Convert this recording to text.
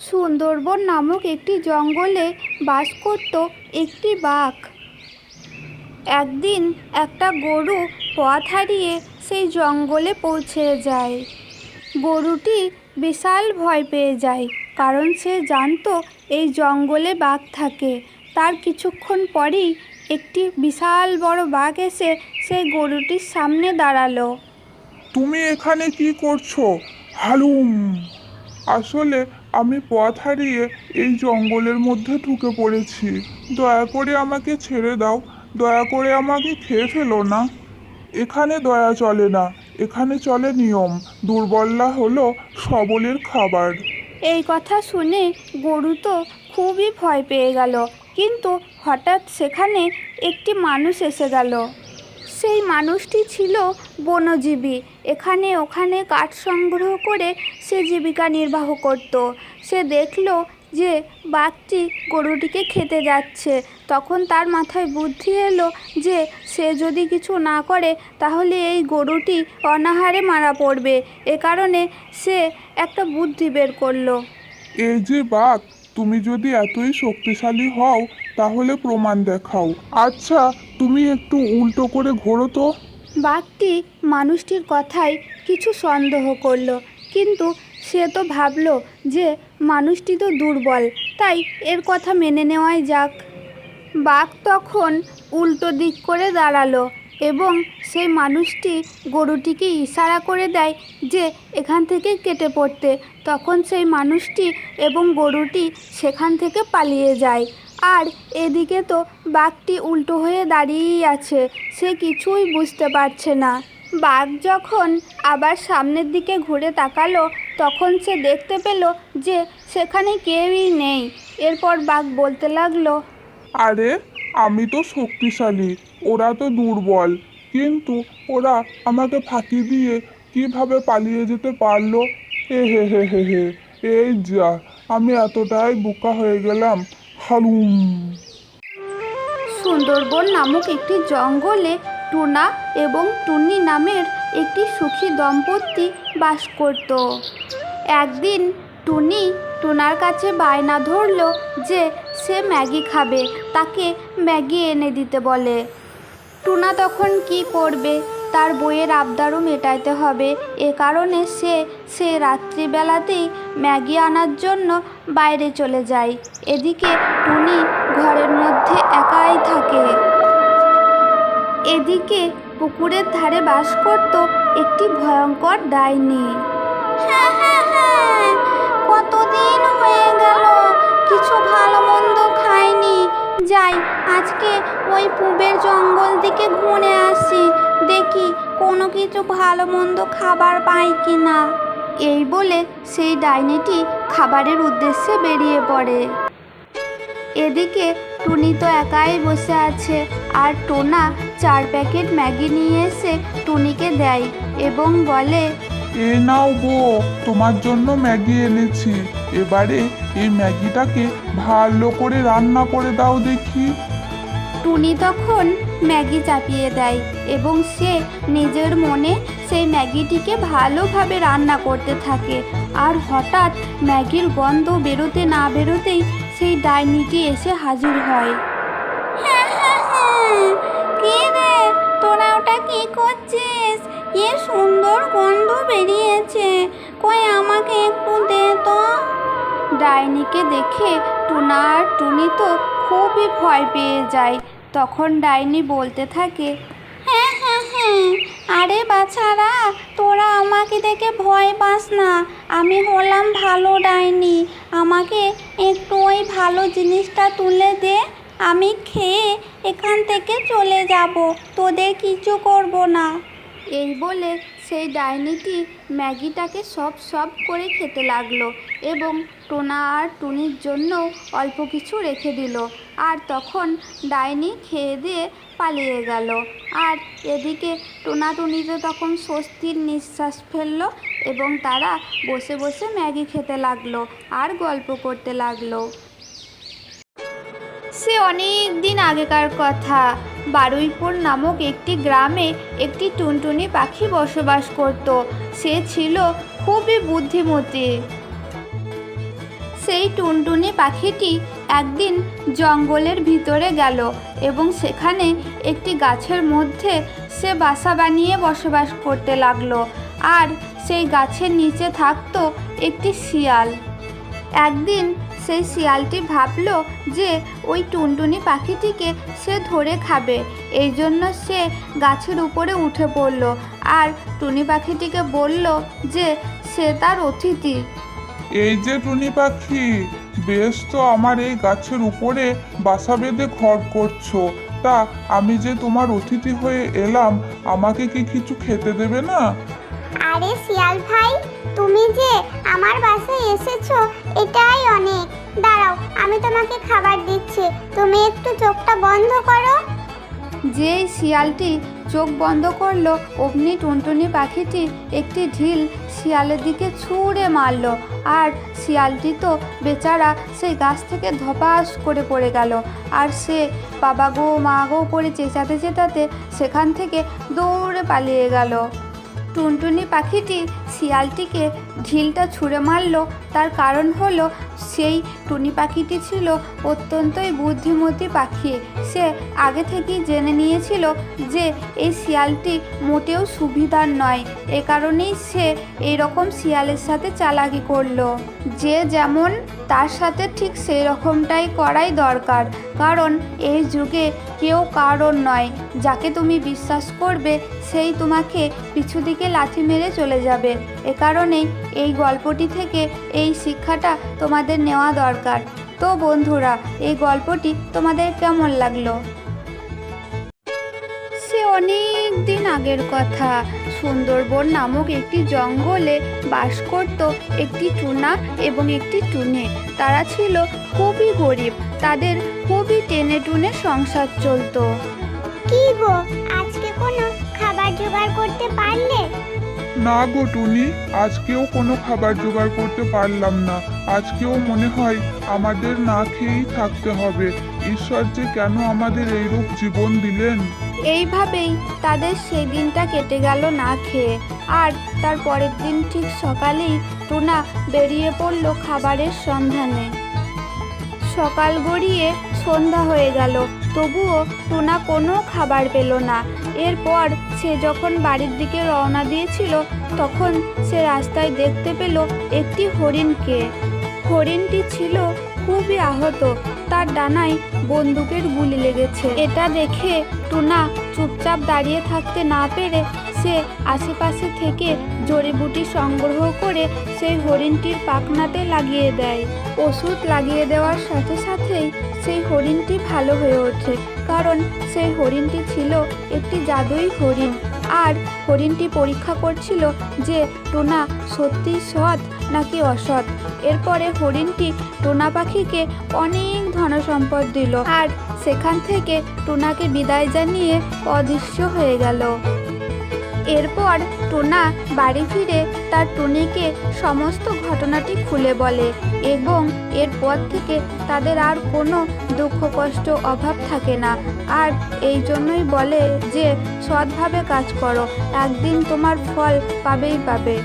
সুন্দরবন নামক একটি জঙ্গলে বাস করত একটি বাঘ। একদিন একটা গরু পথ হারিয়ে সেই জঙ্গলে পৌঁছে যায়। গরুটি বিশাল ভয় পেয়ে যায়, কারণ সে জানতো এই জঙ্গলে বাঘ থাকে। তার কিছুক্ষণ পরেই একটি বিশাল বড় বাঘ এসে সেই গরুটির সামনে দাঁড়াল। তুমি এখানে কি করছ? হালুম! আসলে আমি পথ হারিয়ে এই জঙ্গলের মধ্যে ঢুকে পড়েছি। দয়া করে আমাকে ছেড়ে দাও। দয়া করে আমাকে খেয়ে ফেলো না। এখানে দয়া চলে না। এখানে চলে নিয়ম। দুর্বলরা হলো সবলের খাবার। এই কথা শুনে গরু তো খুবই ভয় পেয়ে গেল। কিন্তু হঠাৎ সেখানে একটি মানুষ এসে গেল। সেই মানুষটি ছিল বনজীবী। এখানে ওখানে কাঠ সংগ্রহ করে সে জীবিকা নির্বাহ করত। সে দেখল যে বাঘটি গরুটিকে খেতে যাচ্ছে। তখন তার মাথায় বুদ্ধি এলো যে সে যদি কিছু না করে, তাহলে এই গরুটি অনাহারে মারা পড়বে। এ কারণে সে একটা বুদ্ধি বের করল। এই যে বাঘ তুমি যদি এতই শক্তিশালী হও, তাহলে প্রমাণ দেখাও। আচ্ছা তুমি একটু উল্টো করে ঘোরো তো। বাঘটি মানুষটির কথায় কিছু সন্দেহ করল, কিন্তু সে তো ভাবলো যে মানুষটি তো দুর্বল, তাই এর কথা মেনে নেওয়াই যাক। বাঘ তখন উল্টো দিক করে দাঁড়াল। এবং সেই মানুষটি গরুটিকে ইশারা করে দেয় যে এখান থেকে কেটে পড়তে। তখন সেই মানুষটি এবং গরুটি সেখান থেকে পালিয়ে যায়। আর এদিকে তো বাঘটি উল্টো হয়ে দাঁড়িয়েই আছে, সে কিছুই বুঝতে পারছে না। বাঘ যখন আবার সামনের দিকে ঘুরে তাকালো, তখন সে দেখতে পেল যে সেখানে কেউই নেই। এরপর বাঘ বলতে লাগল, আরে আমি তো শক্তিশালী, ওরা তো দুর্বল। কিন্তু ওরা আমাকে ফাঁকি দিয়ে কীভাবে পালিয়ে যেতে পারল? হে হে হে হে হে, এই যা, আমি এতটাই বোকা হয়ে গেলাম। হালুম। সুন্দরবন নামক একটি জঙ্গলে টুনা এবং টুনি নামের একটি সুখী দম্পতি বাস করত। একদিন টুনি টুনার কাছে বায়না ধরলো যে সে ম্যাগি খাবে, তাকে ম্যাগি এনে দিতে বলে। টুনা তখন কি করবে? তার বইয়ের আবদারও মেটাইতে হবে। এ কারণে সে সে রাত্রিবেলাতেই ম্যাগি আনার জন্য বাইরে চলে যায়। এদিকে টুনি ঘরের মধ্যে একাই থাকে। এদিকে পুকুরের ধারে বাস করত একটি ভয়ঙ্কর ডাইনি। হ্যাঁ হ্যাঁ হ্যাঁ কতদিন হয়ে গেল? কিছু ভালো মন্দ খাইনি। যাই, আজকে ওই পুবের জঙ্গল দিকে ঘুরে আসি। দেখি কোনো কিছু ভালো মন্দ খাবার পাই কি না এই বলে সেই ডাইনিটি খাবারের উদ্দেশ্যে বেরিয়ে পড়ে। এদিকে টুনি তো একাই বসে আছে, আর টোনা চার প্যাকেট ম্যাগি নিয়ে এসে টুনিকে দেয় এবং বলে, এ নাও বউ তোমার জন্য ম্যাগি এনেছি। এবারে এই ম্যাগিটাকে ভালো করে রান্না করে দাও দেখি। টুনি তখন ম্যাগি চাপিয়ে দেয় এবং সে নিজের মনে সেই ম্যাগিটিকে ভালোভাবে রান্না করতে থাকে আর হঠাৎ ম্যাগির গন্ধ বেরোতে না বেরোতেই সেই ডাইনিটি এসে হাজির হয়। হ্যাঁ হ্যাঁ হ্যাঁ। কি রে তোরা ওটা কি করছিস? কি সুন্দর গন্ধ বেরিয়েছে। কই আমাকে একটু দে। ডাইনিকে দেখে টুনা আর টুনি তো খুবই ভয় পেয়ে যায়। তখন ডাইনি বলতে থাকে হ্যাঁ হ্যাঁ হ্যাঁ আরে বাছারা, তোরা আমাকে দেখে ভয় পাস না। আমি হলাম ভালো ডাইনি। আমাকে একটু ওই ভালো জিনিসটা তুলে দে। আমি খেয়ে এখান থেকে চলে যাব। তোদের কিছু করব না। এই বলে সেই ডাইনিটি ম্যাগিটাকে সব সব করে খেতে লাগল এবং টোনা আর টুনির জন্য অল্প কিছু রেখে দিল। আর তখন ডাইনি খেয়ে দিয়ে পালিয়ে গেল। আর এদিকে টোনা টুনিতে তখন স্বস্তির নিঃশ্বাস ফেলল এবং তারা বসে বসে ম্যাগি খেতে লাগল আর গল্প করতে লাগল। সে অনেক দিন আগেকার কথা। বারুইপুর নামক একটি গ্রামে একটি টুনটুনি পাখি বসবাস করত। সে ছিল খুবই বুদ্ধিমতী। সেই টুনটুনি পাখিটি একদিন জঙ্গলের ভিতরে গেল এবং সেখানে একটি গাছের মধ্যে সে বাসা বানিয়ে বসবাস করতে লাগল। আর সেই গাছের নিচে থাকতো একটি শিয়াল। একদিন সেই শিয়ালটি ভাবলো যে ওই টুনটুনি পাখিটিকে সে ধরে খাবে। এই জন্য সে গাছের উপরে উঠে পড়ল আর টুনি পাখিটিকে বলল যে সে তার অতিথি। এই যে টুনি পাখি বেশ তো আমার এই গাছের উপরে বাসা বেঁধে ঘর করছ। তা আমি যে তোমার অতিথি হয়ে এলাম আমাকে কি কিছু খেতে দেবে না? আরে শিয়াল ভাই তুমি যে আমার বাসায় এসেছ, এটাই অনেক। দাঁড়াও, আমি তোমাকে খাবার দিচ্ছি। তুমি একটু চোখটা বন্ধ করো। যেই শিয়ালটি চোখ বন্ধ করল অমনি টুনটুনি পাখিটি একটি ঢিল শিয়ালের দিকে ছুঁড়ে মারলো। আর শিয়ালটি তো বেচারা সেই গাছ থেকে ধপাস করে পড়ে গেল। আর সে বাবা গো, মা গো করে চেঁচাতে চেঁচাতে সেখান থেকে দৌড়ে পালিয়ে গেল। টুনটুনি পাখিটি শিয়ালটিকে ঢিলটা ছুঁড়ে মারলো তার কারণ হলো সেই টুনি পাখিটি ছিল অত্যন্তই বুদ্ধিমতী পাখি। সে আগে থেকেই জেনে নিয়েছিল যে এই শিয়ালটি মোটেও সুবিধার নয়। এ কারণেই সে এই রকম শিয়ালের সাথে চালাকি করল। যে যেমন তার সাথে ঠিক সেই রকমটাই করাই দরকার। কারণ এই যুগে কেউ কারণ নয়। যাকে তুমি বিশ্বাস করবে, সেই তোমাকে পিছু দিকে লাথি মেরে চলে যাবে। এ কারণেই এই গল্পটি থেকে এই শিক্ষাটা তোমাদের নেওয়া দরকার। তো বন্ধুরা, এই গল্পটি তোমাদের কেমন লাগল? সে অনেক দিন আগের কথা। সুন্দরবন নামক একটি জঙ্গলে বাস করত একটি টুনা এবং একটি টুনে। তারা ছিল খুবই গরিব। তাদের খুবই টেনে টুনে সংসার চলতো। কি গো, আজকে কোনো খাবার জোগাড় করতে পারলে? না গো টুনি, আজকেও কোনো খাবার জোগাড় করতে পারলাম না। আজকেও মনে হয় আমাদের না খেয়েই থাকতে হবে। ঈশ্বর যে কেন আমাদের এইরূপ জীবন দিলেন? এইভাবেই তাদের সেই দিনটা কেটে গেল না খেয়ে। আর তার পরের দিন ঠিক সকালেই টুনা বেরিয়ে পড়ল খাবারের সন্ধানে। সকাল গড়িয়ে সন্ধ্যা হয়ে গেল। তবুও টুনা কোনো খাবার পেল না। এরপর সে যখন বাড়ির দিকে রওনা দিয়েছিল, তখন সে রাস্তায় দেখতে পেল একটি হরিণকে। হরিণটি ছিল খুবই আহত। তার ডানায় বন্দুকের গুলি লেগেছে। এটা দেখে টুনা চুপচাপ দাঁড়িয়ে থাকতে না পেরে সে আশেপাশে থেকে জড়িবুটি সংগ্রহ করে সেই হরিণটির পাখনাতে লাগিয়ে দেয়। ওষুধ লাগিয়ে দেওয়ার সাথে সাথেই সেই হরিণটি ভালো হয়ে ওঠে, কারণ সেই হরিণটি ছিল একটি জাদুই হরিণ। আর হরিণটি পরীক্ষা করছিল যে টোনা সত্যি সৎ নাকি অসৎ। এরপরে হরিণটি টোনা পাখিকে অনেক ধনসম্পদ দিল, আর সেখান থেকে টোনাকে বিদায় জানিয়ে অদৃশ্য হয়ে গেল। এরপর টোনা বাড়ি ফিরে তার টুনিকে সমস্ত ঘটনাটি খুলে বলে এবং এরপর থেকে তাদের আর কোনো দুঃখ, কষ্ট, অভাব থাকে না। আর এই জন্যই বলে যে, সৎভাবে কাজ করো, একদিন তোমার ফল পাবেই পাবে।